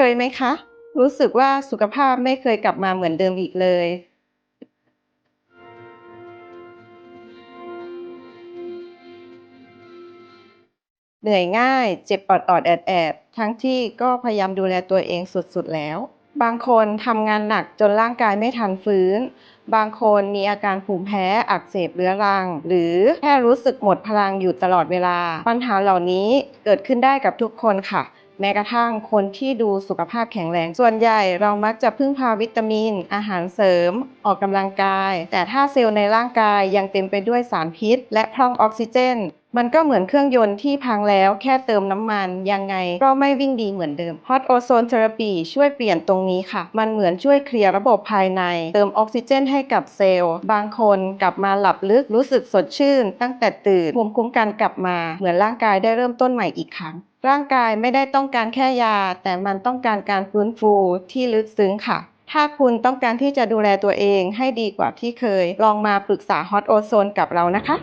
คยไหมคะ รู้สึกว่าสุขภาพไม่เคยกลับมาเหมือนเดิมอีกเลย เหนื่อยง่าย เจ็บออดๆแอดทั้งที่ก็พยายามดูแลตัวเองสุดๆแล้ว บางคนทำงานหนักจนร่างกายไม่ทันฟื้น บางคนมีอาการภูมิแพ้อักเสบเรื้อรัง หรือแค่รู้สึกหมดพลังอยู่ตลอดเวลา ปัญหาเหล่านี้เกิดขึ้นได้กับทุกคนค่ะ แม้กระทั่งคนที่ดูสุขภาพแข็งแรง ส่วนใหญ่เรามักจะพึ่งพาวิตามิน อาหารเสริม ออกกำลังกาย แต่ถ้าเซลล์ในร่างกายยังเต็มไปด้วยสารพิษ และพร่องออกซิเจน มันก็เหมือนเครื่องยนต์ที่พังแล้วแค่เติมน้ำมัน ยังไงก็ไม่วิ่งดีเหมือนเดิม Hot Ozone Therapy ช่วยเปลี่ยนตรงนี้ค่ะ มันเหมือนช่วยเคลียร์ระบบภายใน เติมออกซิเจนให้กับเซลล์ บางคนกลับมาหลับลึกรู้สึกสดชื่น ตั้งแต่ตื่นภูมิคุ้มกันกลับมา เหมือนร่างกายได้เริ่มต้นใหม่อีกครั้งร่างกายไม่ได้ต้องการแค่ยา แต่มันต้องการการฟื้นฟูที่ลึกซึ้งค่ะ ถ้าคุณต้องการที่จะดูแลตัวเองให้ดีกว่าที่เคย ลองมาปรึกษา Hot Ozone กับเรานะคะ